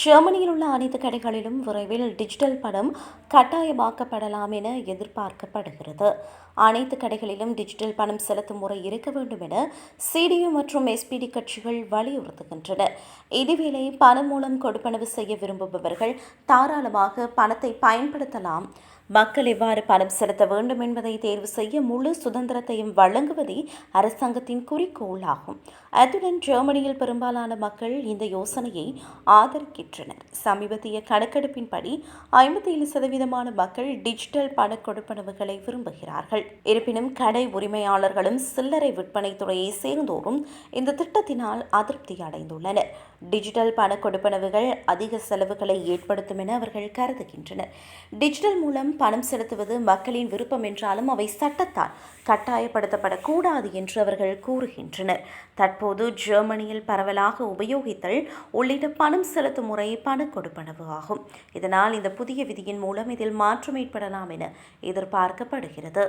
ஜெர்மனியில் உள்ள அனைத்து கடைகளிலும் விரைவில் டிஜிட்டல் பணம் கட்டாயமாக்கப்படலாம் என எதிர்பார்க்கப்படுகிறது. அனைத்து கடைகளிலும் டிஜிட்டல் பணம் செலுத்தும் முறை இருக்க வேண்டும் என சிடியு மற்றும் எஸ்பிடி கட்சிகள் வலியுறுத்துகின்றன. இதேவேளை பணம் மூலம் கொடுப்பனவு செய்ய விரும்புபவர்கள் தாராளமாக பணத்தை பயன்படுத்தலாம். மக்கள் எவ்வாறு பணம் செலுத்த வேண்டும் என்பதை தேர்வு செய்ய முழு சுதந்திரத்தையும் வழங்குவதே அரசாங்கத்தின் குறிக்கோள் ஆகும் அத்துடன் ஜெர்மனியில் பெரும்பாலான மக்கள் இந்த யோசனையை ஆதரிக்கின்றனர். சமீபத்திய கணக்கெடுப்பின்படி ஐம்பத்தி ஏழு சதவீதமான மக்கள் டிஜிட்டல் பண கொடுப்பனவுகளை விரும்புகிறார்கள். இருப்பினும் கடை உரிமையாளர்களும் சில்லறை விற்பனை துறையை சேர்ந்தோரும் இந்த திட்டத்தினால் அதிருப்தி அடைந்துள்ளனர். டிஜிட்டல் பண கொடுப்பனவுகள் அதிக செலவுகளை ஏற்படுத்தும் என அவர்கள் கருதுகின்றனர். டிஜிட்டல் மூலம் பணம் செலுத்துவது மக்களின் விருப்பம் என்றாலும் அவை சட்டத்தால் கட்டாயப்படுத்தப்படக்கூடாது என்று அவர்கள் கூறுகின்றனர். தற்போது ஜெர்மனியில் பரவலாக உபயோகித்தல் உள்ளிட்ட பணம் செலுத்தும் முறை பண கொடுப்பனவு ஆகும். இதனால் இந்த புதிய விதியின் மூலம் இதில் மாற்றம் ஏற்படலாம் என எதிர்பார்க்கப்படுகிறது.